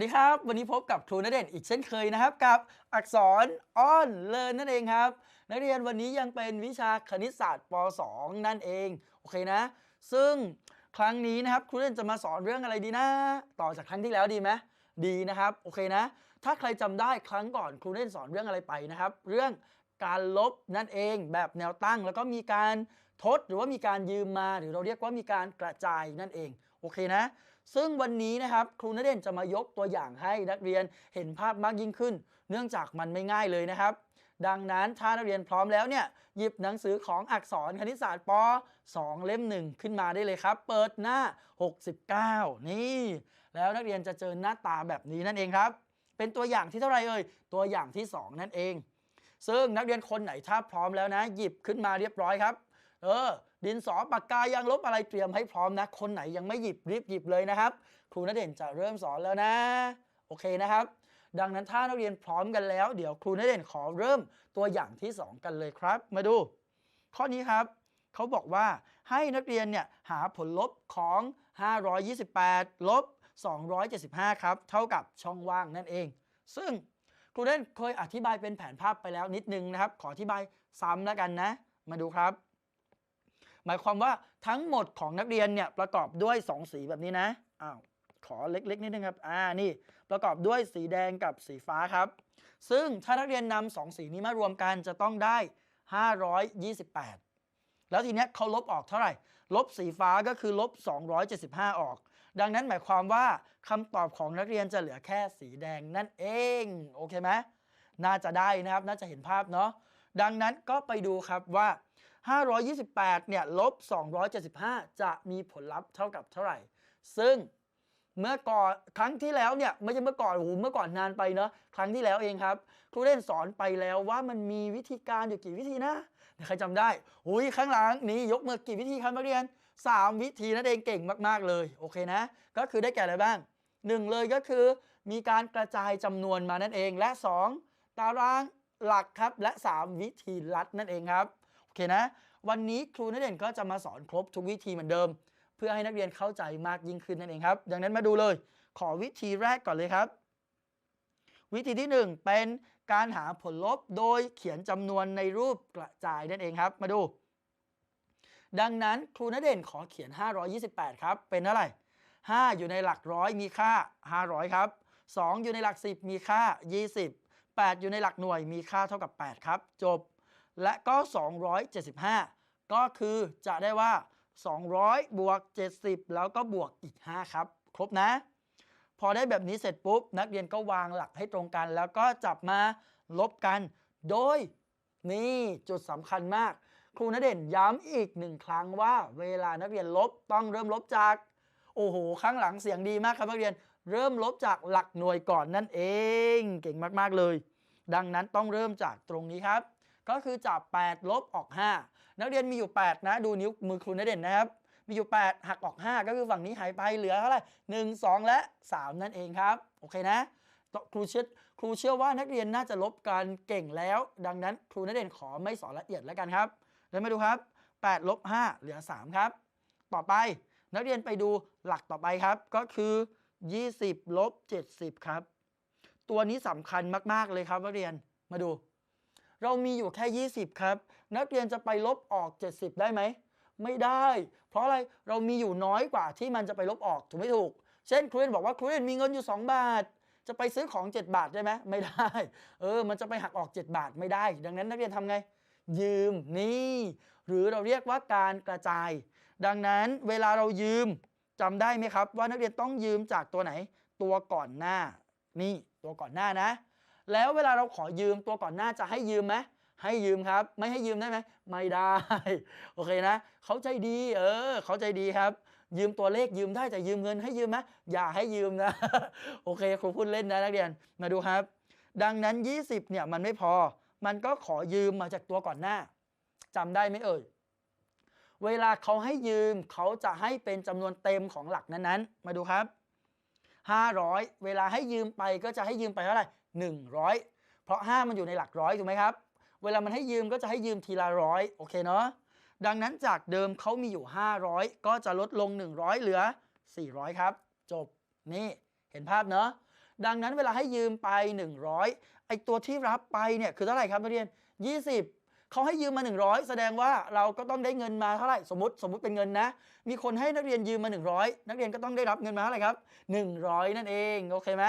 สวัสดีครับ วันนี้พบกับครูณเด่นอีกเช่นเคยนะครับ กับอักษรอ้อนเลินนั่นเองครับ นักเรียนวันนี้ยังเป็นวิชาคณิตศาสตร์ป .2 นั่นเอง โอเคนะ ซึ่งครั้งนี้นะครับครูเด่นจะมาสอนเรื่องอะไรดีนะ ต่อจากครั้งที่แล้วดีไหมดีนะครับ โอเคนะ ถ้าใครจำได้ครั้งก่อนครูเด่นสอนเรื่องอะไรไปนะครับ เรื่องการลบนั่นเองแบบแนวตั้งแล้วก็มีการทดหรือว่ามีการยืมมา หรือเราเรียกว่ามีการกระจายนั่นเอง โอเคนะ ซึ่งวันนี้นะครับครูณเด่นจะมายกตัวอย่างให้นักเรียนเห็นภาพมากยิ่งขึ้น เนื่องจากมันไม่ง่ายเลยนะครับ ดังนั้นถ้านักเรียนพร้อมแล้วเนี่ยหยิบหนังสือของอักษรคณิตศาสตร์ป 2 เล่มหนึ่งขึ้นมาได้เลยครับ เปิดหน้า 69 นี่ แล้วนักเรียนจะเจอหน้าตาแบบนี้นั่นเองครับ เป็นตัวอย่างที่เท่าไหร่เอ่ยตัวอย่างที่ 2 นั่นเอง ซึ่งนักเรียนคนไหนถ้าพร้อมแล้วนะ หยิบขึ้นมาเรียบร้อยครับ เออ ดินสอปากกายางลบอะไรเตรียมให้พร้อมนะ คนไหนยังไม่หยิบรีบหยิบเลยนะครับ ครูณเด่นจะเริ่มสอนแล้วนะ โอเคนะครับ ดังนั้นถ้านักเรียนพร้อมกันแล้ว เดี๋ยวครูณเด่นขอเริ่มตัวอย่างที่ 2 กันเลยครับ มาดู ข้อนี้ครับเขาบอกว่าให้นักเรียนเนี่ยหาผลลบของ 528 ลบ 275 ครับ เท่ากับช่องว่างนั่นเอง ซึ่งครูเด่นเคยอธิบายเป็นแผนภาพไปแล้วนิดนึงนะครับ ขออธิบายซ้ำแล้วกันนะ มาดูครับ หมายความว่าทั้งหมดของนักเรียนเนี่ยประกอบด้วย 2 สีแบบนี้นะอ้าวขอเล็กๆนิดนึงครับ อ่า นี่ประกอบด้วยสีแดงกับสีฟ้าครับ ซึ่งถ้านักเรียนนำสองสีนี้มารวมกันจะต้องได้ 528 แล้วทีเนี้ยเขาลบออกเท่าไหร่ ลบสีฟ้าก็คือลบ 275 ออก ดังนั้นหมายความว่าคำตอบของนักเรียนจะเหลือแค่สีแดงนั่นเอง โอเคไหม น่าจะได้นะครับ น่าจะเห็นภาพเนาะ ดังนั้นก็ไปดูครับว่า 528เนี่ยลบ275 จะมีผลลัพธ์เท่ากับเท่าไหร่ ซึ่งเมื่อก่อนครั้งที่แล้วเนี่ยไม่ใช่เมื่อก่อนโอ้โหเมื่อก่อนนานไปเนาะครั้งที่แล้วเองครับครูเล่นสอนไปแล้วว่ามันมีวิธีการอยู่กี่วิธีนะใครจำได้อุ้ยข้างหลังนี้ยกมือกี่วิธีครับนักเรียน 3 วิธีนั่นเองเก่งมาก ๆเลยโอเคนะ ก็คือได้แก่อะไรบ้าง 1 เลยก็คือมีการกระจายจำนวนมานั่นเองและ 2 ตารางหลักครับและ 3 วิธีลัดนั่นเองครับ เคนะ วันนี้ครูนักเรียนก็จะมาสอนครบทุกวิธีเหมือนเดิม เพื่อให้นักเรียนเข้าใจมากยิ่งขึ้นนั่นเองครับ ดังนั้นมาดูเลย ขอวิธีแรกก่อนเลยครับ วิธีที่ 1 เป็นการหาผลลบโดยเขียนจำนวนในรูปกระจายนั่นเองครับมาดู ดังนั้นครูณเด่นขอเขียน 528 ครับ เป็นเท่าไหร่5 อยู่ในหลักร้อยมีค่า 500 ครับ 2 อยู่ในหลัก 10 มีค่า 20 8 อยู่ในหลักหน่วยมีค่าเท่ากับ 8 ครับ จบ และก็ 275 ก็คือจะได้ว่า 200 บวก 70 แล้วก็บวกอีก 5 ครับ ครบนะ พอได้แบบนี้เสร็จปุ๊บ นักเรียนก็วางหลักให้ตรงกัน แล้วก็จับมาลบกัน โดยนี่จุดสำคัญมาก ครูณเด่นย้ำอีกหนึ่งครั้งว่า เวลานักเรียนลบต้องเริ่มลบจากโอ้โหข้างหลังเสียงดีมากครับนักเรียนเริ่มลบจากหลักหน่วยก่อนนั่นเอง เก่งมาก ๆ เลย ดังนั้นต้องเริ่มจากตรงนี้ครับ ก็คือจาก 8 ลบออก 5 นักเรียนมีอยู่ 8 นะ ดูนิ้วมือครูณเด่นนะครับ มีอยู่ 8 หักออก 5 ก็คือฝั่งนี้หายไปเหลือเท่าไหร่1 2 และ 3 นั่นเองครับ โอเคนะ ครูเชื่อครูเชื่อว่านักเรียนน่าจะลบกันเก่งแล้ว ดังนั้นครูณเด่นขอไม่สอนละเอียดแล้วกันครับ แล้วมาดูครับ8ลบ5เหลือ 3 ครับ ต่อไปนักเรียนไปดูหลักต่อไปครับ ก็คือ 20ลบ70 ครับ ตัวนี้สำคัญมาก ๆ เลยครับนักเรียนมาดู เรามีอยู่แค่ 20 ครับ นักเรียนจะไปลบออก 70 ได้ไหม ไม่ได้ เพราะอะไรเรามีอยู่น้อยกว่าที่มันจะไปลบออกถูกไม่ถูก เช่นครูเรียนบอกว่าครูเรียนมีเงินอยู่ 2 บาท จะไปซื้อของ 7 บาทได้ไหมไม่ได้ เออ มันจะไปหักออก 7 บาทไม่ได้ ดังนั้นนักเรียนทำไง ยืมนี่ หรือเราเรียกว่าการกระจาย ดังนั้นเวลาเรายืมจำได้ไหมครับ ว่านักเรียนต้องยืมจากตัวไหน ตัวก่อนหน้า นี่ตัวก่อนหน้านะ แล้วเวลาเราขอยืมตัวก่อนหน้าจะให้ยืมไหมให้ยืมครับ ไม่ให้ยืมได้ไหมไม่ได้ โอเคนะ เขาใจดี เออ เขาใจดีครับ ยืมตัวเลขยืมได้แต่ยืมเงินให้ยืมไหมอย่าให้ยืมนะ โอเคครูพูดเล่นนะนักเรียนมาดูครับ ดังนั้น 20เนี่ยมันไม่พอ มันก็ขอยืมมาจากตัวก่อนหน้าจำได้ไหมเอ่ยเวลาเขาให้ยืมเขาจะให้เป็นจำนวนเต็มของหลักนั้นๆ มาดูครับ 500 เวลาให้ยืมไปก็จะให้ยืมไปเท่าไหร่ 100 เพราะ 5 มันอยู่ในหลักร้อยถูกไหมครับ เวลามันให้ยืมก็จะให้ยืมทีละร้อยโอเคเนาะดังนั้นจากเดิมเขามีอยู่ 500 ก็จะลดลง 100 เหลือ 400 ครับ จบนี่เห็นภาพเนาะดังนั้นเวลาให้ยืมไป 100 ไอตัวที่รับไปเนี่ยคือเท่าไหร่ครับนักเรียน 20 เขาให้ยืมมา 100 แสดงว่าเราก็ต้องได้เงินมาเท่าไหร่สมมติสมมติเป็นเงินนะ มีคนให้นักเรียนยืมมา 100 นักเรียนก็ต้องได้รับเงินมาเท่าไหร่ครับ 100 นั่นเอง โอเคไหม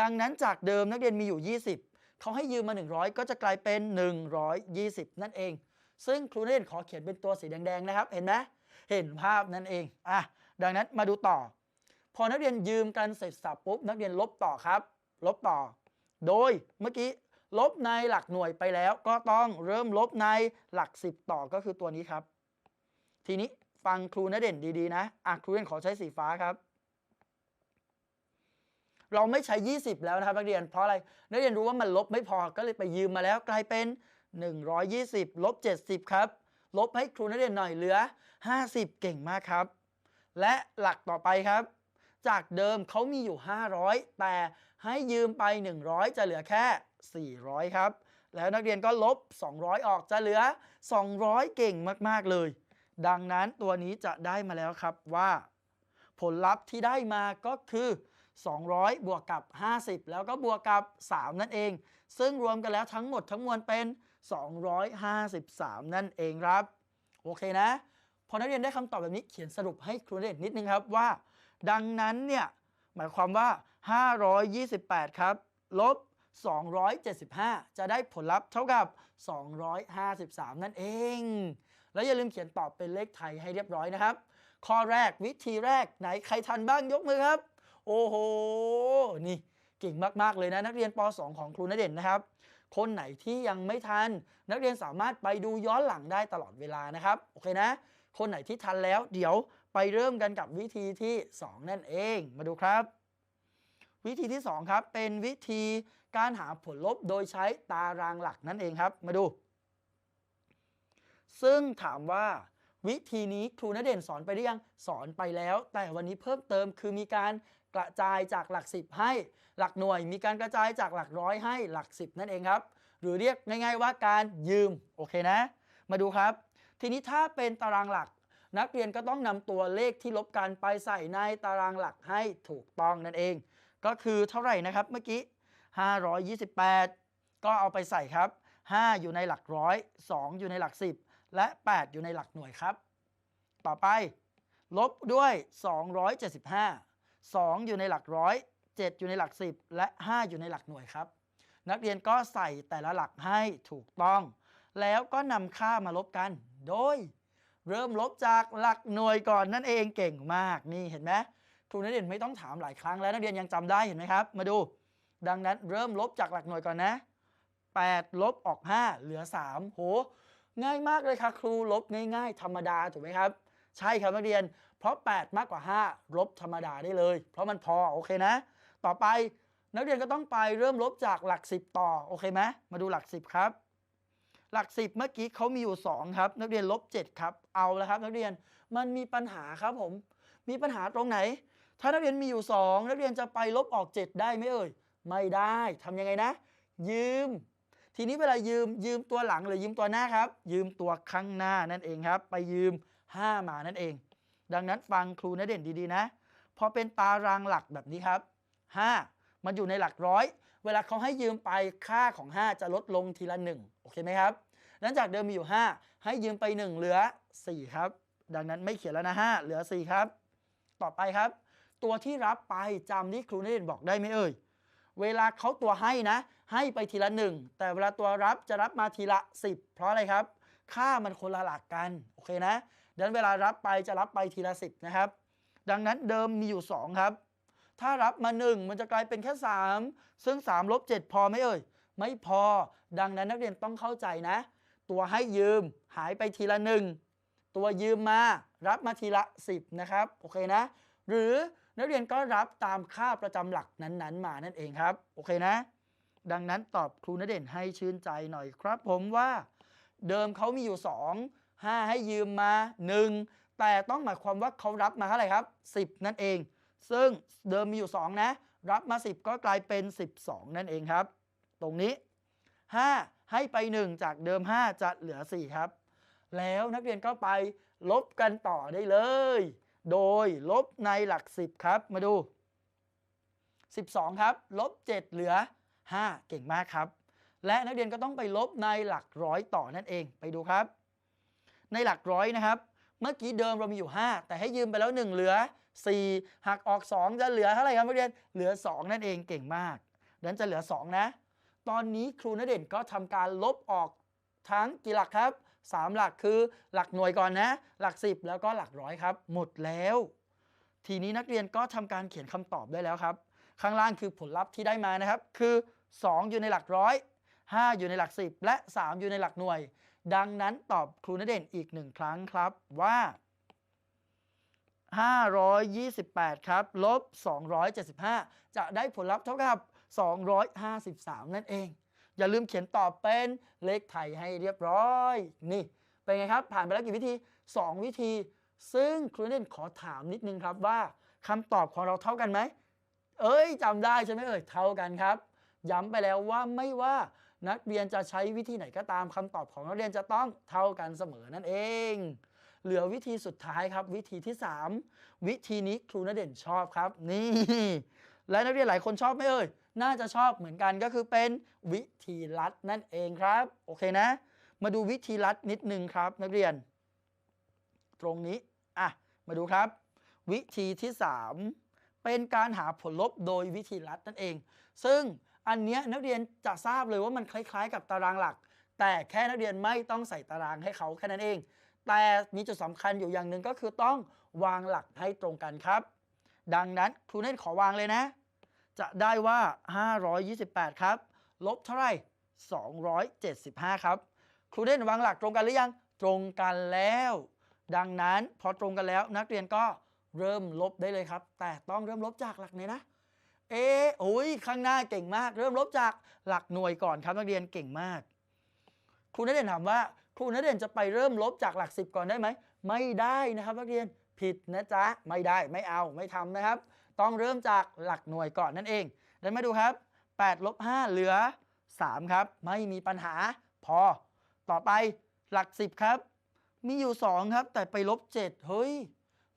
ดังนั้นจากเดิมนักเรียนมีอยู่ 20 เขาให้ยืมมา 100 ก็จะกลายเป็น 120 นั่นเอง ซึ่งครูนักเรียนขอเขียนเป็นตัวสีแดงๆนะครับ เห็นไหมเห็นภาพนั่นเองอะดังนั้นมาดูต่อ พอนักเรียนยืมกันเสร็จสับปุ๊บนักเรียนลบต่อครับ ลบต่อ โดยเมื่อกี้ลบในหลักหน่วยไปแล้วก็ต้องเริ่มลบในหลัก 10 ต่อก็คือตัวนี้ครับ ทีนี้ฟังครูนเด่นดีๆนะอะครูเด่นขอใช้สีฟ้าครับ เราไม่ใช้ 20 แล้วนะครับนักเรียนเพราะอะไรนักเรียนรู้ว่ามันลบไม่พอก็เลยไปยืมมาแล้วกลายเป็น 120ลบ70 ครับลบให้ครูนักเรียนหน่อยเหลือ 50 เก่งมากครับ และหลักต่อไปครับ จากเดิมเขามีอยู่ 500 แต่ให้ยืมไป 100 จะเหลือแค่ 400 ครับ แล้วนักเรียนก็ลบ 200 ออกจะเหลือ 200 เก่งมากๆเลย ดังนั้นตัวนี้จะได้มาแล้วครับว่า ผลลัพธ์ที่ได้มาก็คือ 200 บวกกับ 50 แล้วก็บวกกับ 3 นั่นเอง ซึ่งรวมกันแล้วทั้งหมดทั้งมวลเป็น 253 นั่นเองครับ โอเคนะ พอนักเรียนได้คำตอบแบบนี้เขียนสรุปให้ครูเรียนนิดนึงครับว่า ดังนั้นเนี่ย หมายความว่า 528 ครับ ลบ 275 จะได้ผลลัพธ์เท่ากับ 253 นั่นเอง แล้วอย่าลืมเขียนตอบเป็นเลขไทยให้เรียบร้อยนะครับ ข้อแรกวิธีแรกไหนใครทันบ้างยกมือครับ โอ้โห นี่เก่งมาก ๆ เลยนะ นักเรียนป .2 ของครูณเด่นนะครับ คนไหนที่ยังไม่ทัน นักเรียนสามารถไปดูย้อนหลังได้ตลอดเวลานะครับ โอเคนะ คนไหนที่ทันแล้วเดี๋ยวไปเริ่มกันกับวิธีที่ 2 นั่นเอง มาดูครับ วิธีที่ 2 ครับ เป็นวิธีการหาผลลบโดยใช้ตารางหลักนั่นเองครับ มาดู ซึ่งถามว่าวิธีนี้ครูณเด่นสอนไปหรือยังสอนไปแล้ว แต่วันนี้เพิ่มเติมคือมีการ ระจายจากหลัก 10 ให้หลักหน่วย มีการกระจายจากหลักร้อยให้หลัก 10 นั่นเองครับ หรือเรียกง่าย ๆว่าการยืมโอเคนะ มาดูครับ ทีนี้ถ้าเป็นตารางหลัก นักเรียนก็ต้องนำตัวเลขที่ลบกันไปใส่ในตารางหลักให้ถูกต้องนั่นเอง ก็คือเท่าไหร่นะครับเมื่อกี้ 528 ก็เอาไปใส่ครับ 5 อยู่ในหลักร้อย2 อยู่ในหลัก 10 และ 8 อยู่ในหลักหน่วยครับ ต่อไปลบด้วย 275 2 อยู่ในหลักร้อย7อยู่ในหลัก 10 และ 5 อยู่ในหลักหน่วยครับ นักเรียนก็ใส่แต่ละหลักให้ถูกต้อง แล้วก็นำค่ามาลบกัน โดย เริ่มลบจากหลักหน่วยก่อนนั่นเองเก่งมากนี่เห็นไหมครูนักเรียนไม่ต้องถามหลายครั้งแล้วนักเรียนยังจำได้เห็นไหมครับ มาดู ดังนั้นเริ่มลบจากหลักหน่วยก่อนนะ 8 ลบออก 5 เหลือ 3 โห ง่ายมากเลยค่ะครูลบง่าย ๆ ธรรมดาถูกไหมครับ ใช่ครับนักเรียน เพราะ 8 มากกว่า 5 ลบธรรมดาได้เลย เพราะมันพอโอเคนะ ต่อไปนักเรียนก็ต้องไปเริ่มลบจากหลัก 10 ต่อโอเคไหมมาดูหลัก 10 ครับ หลัก 10 เมื่อกี้เขามีอยู่ 2 ครับ นักเรียนลบ 7 ครับ เอาแล้วครับนักเรียนมันมีปัญหาครับผม มีปัญหาตรงไหน ถ้านักเรียนมีอยู่ 2 นักเรียนจะไปลบออก 7 ได้ไหมเอ่ยไม่ได้ทำยังไงนะ ยืม ทีนี้เวลายืมยืมตัวหลังหรือยืมตัวหน้าครับ ยืมตัวข้างหน้านั่นเองครับ ไปยืม 5 มานั่นเอง ดังนั้นฟังครูนเด่นดีๆนะ พอเป็นตารางหลักแบบนี้ครับ 5 มันอยู่ในหลักร้อย เวลาเขาให้ยืมไปค่าของ 5 จะลดลงทีละ 1 โอเคไหมครับหลังจากเดิมมีอยู่ 5 ให้ยืมไป 1 เหลือ 4 ครับ ดังนั้นไม่เขียนแล้วนะ 5 เหลือ 4 ครับ ต่อไปครับ ตัวที่รับไปจำที่ครูนเด่นบอกได้ไหมเอ่ยเวลาเขาตัวให้นะ ให้ไปทีละหนึ่งแต่เวลาตัวรับจะรับมาทีละ 10 เพราะอะไรครับ ค่ามันคนละหลักกัน โอเคนะ ดังนั้นเวลารับไปจะรับไปทีละ10นะครับ ดังนั้นเดิมมีอยู่ 2 ครับ ถ้ารับมา 1 มันจะกลายเป็นแค่ 3 ซึ่ง3ลบ7พอไหมเอ่ย ไม่พอ ดังนั้นนักเรียนต้องเข้าใจนะ ตัวให้ยืมหายไปทีละ 1 ตัวยืมมารับมาทีละ 10 นะครับ โอเคนะ หรือนักเรียนก็รับตามค่าประจำหลักนั้นๆ มานั่นเองครับ โอเคนะ ดังนั้นตอบครูณเด่นให้ชื่นใจหน่อยครับ ผมว่า เดิมเขามีอยู่ 2 5 ให้ยืมมา 1 แต่ต้องหมายความว่าเขารับมาเท่าไหร่ครับ 10 นั่นเอง ซึ่งเดิมมีอยู่ 2 นะ รับมา 10 ก็กลายเป็น 12 นั่นเองครับ ตรงนี้ 5 ให้ไป 1 จากเดิม 5 จะเหลือ 4 ครับ แล้วนักเรียนก็ไปลบกันต่อได้เลย โดยลบในหลัก 10 ครับ มาดู 12 ครับ ลบ 7 เหลือ 5 เก่งมากครับ และนักเรียนก็ต้องไปลบในหลักร้อยต่อนั่นเอง ไปดูครับ ในหลักร้อยนะครับ เมื่อกี้เดิมเรามีอยู่ 5 แต่ให้ยืมไปแล้ว 1 เหลือ 4 หักออก 2 จะเหลือเท่าไหร่ครับนักเรียนเหลือ 2 นั่นเองเก่งมากดังนั้นจะเหลือ 2 นะ ตอนนี้ครูณเด่นก็ทำการลบออกทั้งกี่หลักครับ 3 หลักคือหลักหน่วยก่อนนะ หลัก 10 แล้วก็หลักร้อยครับ หมดแล้ว ทีนี้นักเรียนก็ทำการเขียนคำตอบได้แล้วครับ ข้างล่างคือผลลัพธ์ที่ได้มานะครับ คือ 2 อยู่ในหลักร้อย5 อยู่ในหลัก 10 และ 3 อยู่ในหลักหน่วย ดังนั้นตอบครูณเด่นอีกหนึ่งครั้งครับว่า 528 ครับ ลบ 275 จะได้ผลลัพธ์เท่ากับ 253 นั่นเอง อย่าลืมเขียนตอบเป็นเลขไทยให้เรียบร้อย นี่ เป็นไงครับ ผ่านไปแล้วกี่วิธี 2 วิธี ซึ่งครูนเด่นขอถามนิดนึงครับว่าคำตอบของเราเท่ากันไหม เอ้ยจำได้ใช่ไหมเอ่ย เท่ากันครับ ย้ำไปแล้วว่าไม่ว่า นักเรียนจะใช้วิธีไหนก็ตามคำตอบของนักเรียนจะต้องเท่ากันเสมอนั่นเอง เหลือวิธีสุดท้ายครับ วิธีที่ 3 วิธีนี้ครูณเด่นชอบครับ นี่ และนักเรียนหลายคนชอบไหมเอ่ยน่าจะชอบเหมือนกันก็คือเป็นวิธีลัดนั่นเองครับ โอเคนะ มาดูวิธีลัดนิดนึงครับ นักเรียน ตรงนี้อะมาดูครับ วิธีที่ 3 เป็นการหาผลลบโดยวิธีลัดนั่นเอง ซึ่ง อันเนี้ยนักเรียนจะทราบเลยว่ามันคล้ายๆ กับตารางหลัก แต่แค่นักเรียนไม่ต้องใส่ตารางให้เขาแค่นั้นเอง แต่มีจุดสำคัญอยู่อย่างหนึ่งก็คือต้องวางหลักให้ตรงกันครับ ดังนั้นครูเน่นขอวางเลยนะ จะได้ว่า 528 ครับ ลบเท่าไหร่275 ครับ ครูเน่นวางหลักตรงกันหรือยัง ตรงกันแล้ว ดังนั้นพอตรงกันแล้วนักเรียนก็เริ่มลบได้เลยครับ แต่ต้องเริ่มลบจากหลักไหนนะ เอ๊ะโอ้ยข้างหน้าเก่งมาก เริ่มลบจากหลักหน่วยก่อนครับนักเรียนเก่งมาก ครูนักเรียนถามว่าครูนักเรียนจะไปเริ่มลบจากหลัก10ก่อนได้ไหมไม่ได้นะครับนักเรียนผิดนะจ๊ะไม่ได้ไม่เอาไม่ทำนะครับ ต้องเริ่มจากหลักหน่วยก่อนนั่นเองเดี๋ยวมาดูครับ8ลบ5เหลือ 3 ครับ ไม่มีปัญหาพอ ต่อไปหลัก 10 ครับ มีอยู่ 2 ครับ แต่ไปลบ 7 เฮ้ย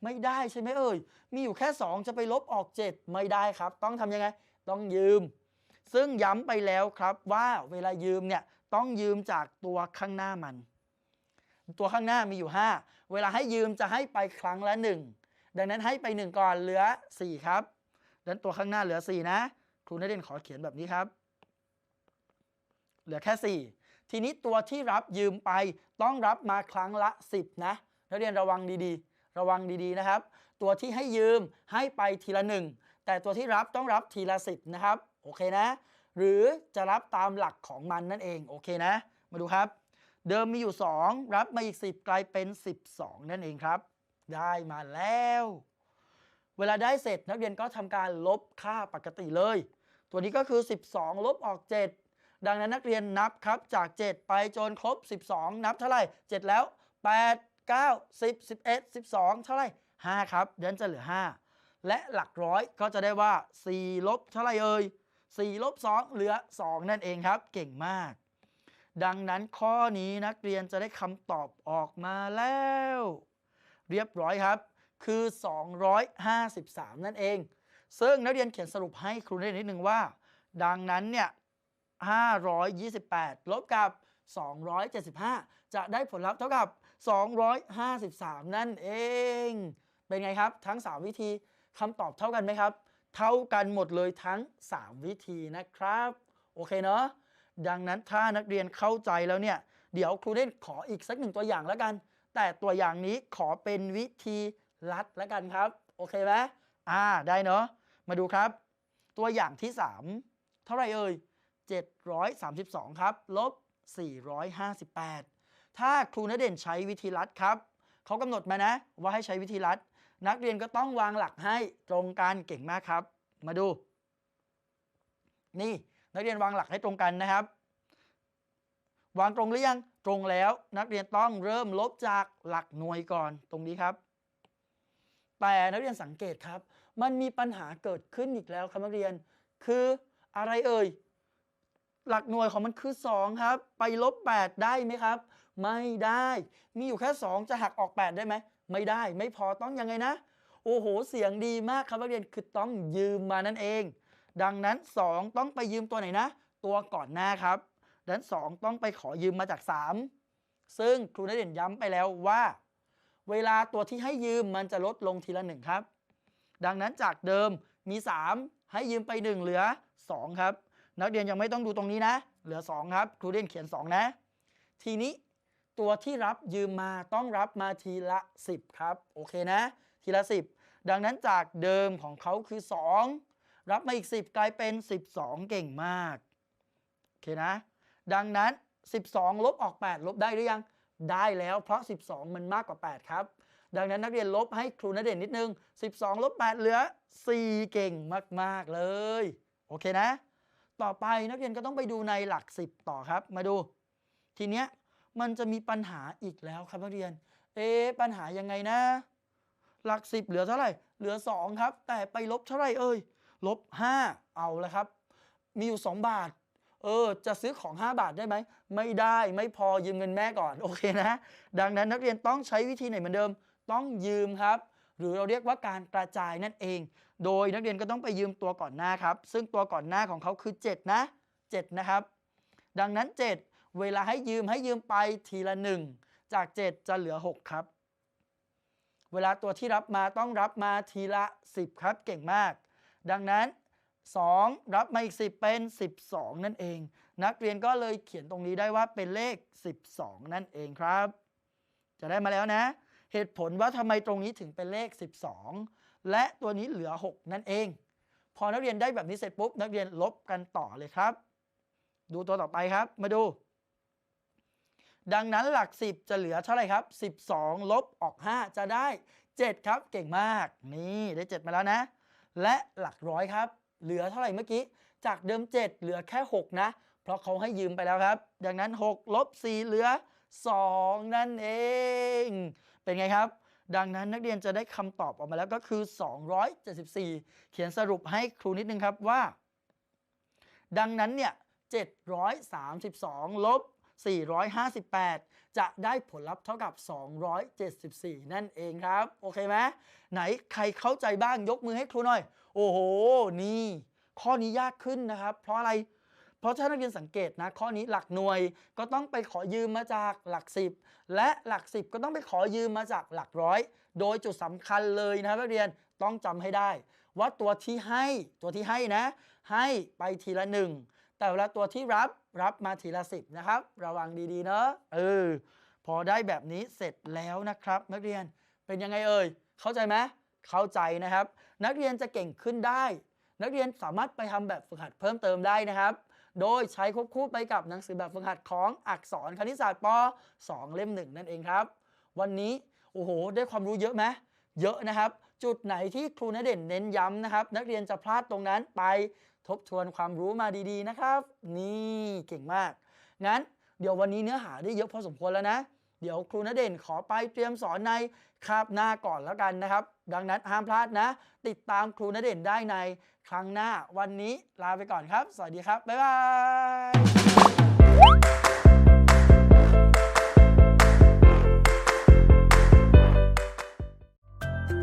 ไม่ได้ใช่ไหมเอ่ย มีอยู่แค่ 2 จะไปลบออก 7 ไม่ได้ครับ ต้องทำยังไง ต้องยืม ซึ่งย้ำไปแล้วครับว่าเวลายืมเนี่ยต้องยืมจากตัวข้างหน้ามัน ตัวข้างหน้ามีอยู่ 5 เวลาให้ยืมจะให้ไปครั้งละ 1 ดังนั้นให้ไป 1 ก่อนเหลือ 4 ครับดังนั้นตัวข้างหน้าเหลือ 4 นะ ครูนักเรียนขอเขียนแบบนี้ครับ เหลือแค่ 4 ทีนี้ตัวที่รับยืมไปต้องรับมาครั้งละ 10 นะนักเรียนระวังดีๆ ระวังดีๆนะครับ ตัวที่ให้ยืมให้ไปทีละหนึ่งแต่ตัวที่รับต้องรับทีละสิบนะครับโอเคนะ หรือจะรับตามหลักของมันนั่นเองโอเคนะ มาดูครับ เดิมมีอยู่ 2 รับมาอีก 10 กลายเป็น 12 นั่นเองครับ ได้มาแล้ว เวลาได้เสร็จนักเรียนก็ทำการลบค่าปกติเลย ตัวนี้ก็คือ 12 ลบออก 7 ดังนั้นนักเรียนนับครับจาก 7 ไปจนครบ 12 นับเท่าไหร่ 7 แล้ว 8 9 10 11 12 เท่าไหร่5ครับเดือนจะเหลือ 5 และหลักร้อยก็จะได้ว่า4ลบเท่าไหร่เอ่ย4ลบ2เหลือ 2 นั่นเองครับ เก่งมาก ดังนั้นข้อนี้นักเรียนจะได้คำตอบออกมาแล้ว เรียบร้อยครับ คือ 253 นั่นเอง ซึ่งนักเรียนเขียนสรุปให้ครูได้นิดนึงว่า ดังนั้นเนี่ย528 ลบกับ 275 จะได้ผลลัพธ์เท่ากับ 253 นั่นเอง เป็นไงครับ ทั้ง 3 วิธีคำตอบเท่ากันไหมครับ เท่ากันหมดเลยทั้ง 3 วิธีนะครับ โอเคเนาะดังนั้นถ้านักเรียนเข้าใจแล้วเนี่ย เดี๋ยวครูเล่นขออีกสักหนึ่งตัวอย่างแล้วกัน แต่ตัวอย่างนี้ขอเป็นวิธีลัดแล้วกันครับ โอเคไหมอ่าได้เนาะมาดูครับ ตัวอย่างที่ 3 เท่าไร่เอ่ย732 ครับ ลบ 458 ถ้าครูณเด่นใช้วิธีลัดครับเขากำหนดมานะ ว่าให้ใช้วิธีลัดนักเรียนก็ต้องวางหลักให้ตรงกันเก่งมากครับ มาดู นี่นักเรียนวางหลักให้ตรงกันนะครับ วางตรงหรือยังตรงแล้วนักเรียนต้องเริ่มลบจากหลักหน่วยก่อนตรงนี้ครับ แต่นักเรียนสังเกตครับ มันมีปัญหาเกิดขึ้นอีกแล้วครับนักเรียน คืออะไรเอ่ยหลักหน่วยของมันคือ 2 ครับ ไปลบ 8 ได้ไหมครับ ไม่ได้ มีอยู่แค่ 2 จะหักออก 8 ได้ไหม ไม่ได้ ไม่พอต้องยังไงนะ โอ้โห เสียงดีมากครับนักเรียนคือต้องยืมมานั่นเอง ดังนั้น 2 ต้องไปยืมตัวไหนนะ ตัวก่อนหน้าครับ ดังนั้น 2 ต้องไปขอยืมมาจาก 3 ซึ่งครูนักเรียนย้ำไปแล้วว่า เวลาตัวที่ให้ยืมมันจะลดลงทีละ1ครับ ดังนั้นจากเดิมมี 3 ให้ยืมไป 1 เหลือ 2 ครับ นักเรียนยังไม่ต้องดูตรงนี้นะ เหลือ 2 ครับ ครูเรียนเขียน 2 นะ ทีนี้ ตัวที่รับยืมมาต้องรับมาทีละ 10 ครับ โอเคนะ ทีละ 10 ดังนั้นจากเดิมของเขาคือ 2 รับมาอีก 10 กลายเป็น 12 เก่งมาก โอเคนะ ดังนั้น 12 ลบออก 8 ลบได้หรือยัง ได้แล้วเพราะ 12 มันมากกว่า 8 ครับ ดังนั้นนักเรียนลบให้ครูนักเรียนนิดนึง 12 ลบ 8 เหลือ 4 เก่งมาก ๆ เลย โอเคนะ ต่อไปนักเรียนก็ต้องไปดูในหลัก 10 ต่อครับ มาดู ทีเนี้ย มันจะมีปัญหาอีกแล้วครับนักเรียน เอ๊ะปัญหายังไงนะ หลัก10เหลือเท่าไหร่ เหลือ 2 ครับ แต่ไปลบเท่าไหร่เอ่ย ลบ 5 เอาละครับ มีอยู่ 2 บาท เออ จะซื้อของ 5 บาทได้ไหม ไม่ได้ ไม่พอยืมเงินแม่ก่อน โอเคนะ ดังนั้นนักเรียนต้องใช้วิธีไหนเหมือนเดิม ต้องยืมครับ หรือเราเรียกว่าการกระจายนั่นเอง โดยนักเรียนก็ต้องไปยืมตัวก่อนหน้าครับ ซึ่งตัวก่อนหน้าของเขาคือ 7 นะ 7 นะครับ ดังนั้น 7 เวลาให้ยืมให้ยืมไปทีละ 1 จาก 7 จะเหลือ 6 ครับ เวลาตัวที่รับมาต้องรับมาทีละ 10 ครับ เก่งมาก ดังนั้น 2 รับมาอีก 10 เป็น 12 นั่นเอง นักเรียนก็เลยเขียนตรงนี้ได้ว่าเป็นเลข 12 นั่นเองครับ จะได้มาแล้วนะ เหตุผลว่าทำไมตรงนี้ถึงเป็นเลข 12 และตัวนี้เหลือ 6 นั่นเอง พอนักเรียนได้แบบนี้เสร็จปุ๊บ นักเรียนลบกันต่อเลยครับ ดูตัวต่อไปครับ มาดู ดังนั้นหลัก 10 จะเหลือเท่าไหร่ครับ 12 ลบออก 5 จะได้ 7 ครับ เก่งมาก นี่ได้ 7 มาแล้วนะ และหลักร้อยครับ เหลือเท่าไหร่เมื่อกี้ จากเดิม 7 เหลือแค่ 6 นะ เพราะเขาให้ยืมไปแล้วครับ ดังนั้น 6 ลบ 4 เหลือ 2 นั่นเอง เป็นไงครับ ดังนั้นนักเรียนจะได้คำตอบออกมาแล้วก็คือ 274 เขียนสรุปให้ครูนิดนึงครับว่า ดังนั้นเนี่ย732 ลบ 458 จะได้ผลลัพธ์เท่ากับ 274 นั่นเองครับ โอเคไหมไหนใครเข้าใจบ้างยกมือให้ครูหน่อย โอ้โห นี่ ข้อนี้ยากขึ้นนะครับ เพราะอะไร เพราะถ้านักเรียนสังเกตนะ ข้อนี้หลักหน่วยก็ต้องไปขอยืมมาจากหลัก 10 และหลัก 10 ก็ต้องไปขอยืมมาจากหลักร้อย โดยจุดสำคัญเลยนะครับนักเรียนต้องจำให้ได้ ว่าตัวที่ให้ตัวที่ให้นะ ให้ไปทีละหนึ่ง แต่เวลาตัวที่รับรับมาทีละสิบนะครับ ระวังดีๆเนอะเออพอได้แบบนี้เสร็จแล้วนะครับ นักเรียนเป็นยังไงเอ่ยเข้าใจไหมเข้าใจนะครับ นักเรียนจะเก่งขึ้นได้ นักเรียนสามารถไปทำแบบฝึกหัดเพิ่มเติมได้นะครับโดยใช้ควบคู่ไปกับหนังสือแบบฝึกหัดของอักษรคณิตศาสตร์ป .2 เล่มหนึ่งนั่นเองครับ วันนี้โอ้โห ได้ความรู้เยอะไหมเยอะนะครับ จุดไหนที่ครูณเด่นเน้นย้ำนะครับ นักเรียนจะพลาดตรงนั้นไป ทบทวนความรู้มาดีๆนะครับ นี่เก่งมาก งั้นเดี๋ยววันนี้เนื้อหาได้เยอะพอสมควรแล้วนะ เดี๋ยวครูณเด่นขอไปเตรียมสอนในคาบหน้าก่อนแล้วกันนะครับ ดังนั้นห้ามพลาดนะ ติดตามครูณเด่นได้ในครั้งหน้าวันนี้ลาไปก่อนครับ สวัสดีครับ บ๊ายบาย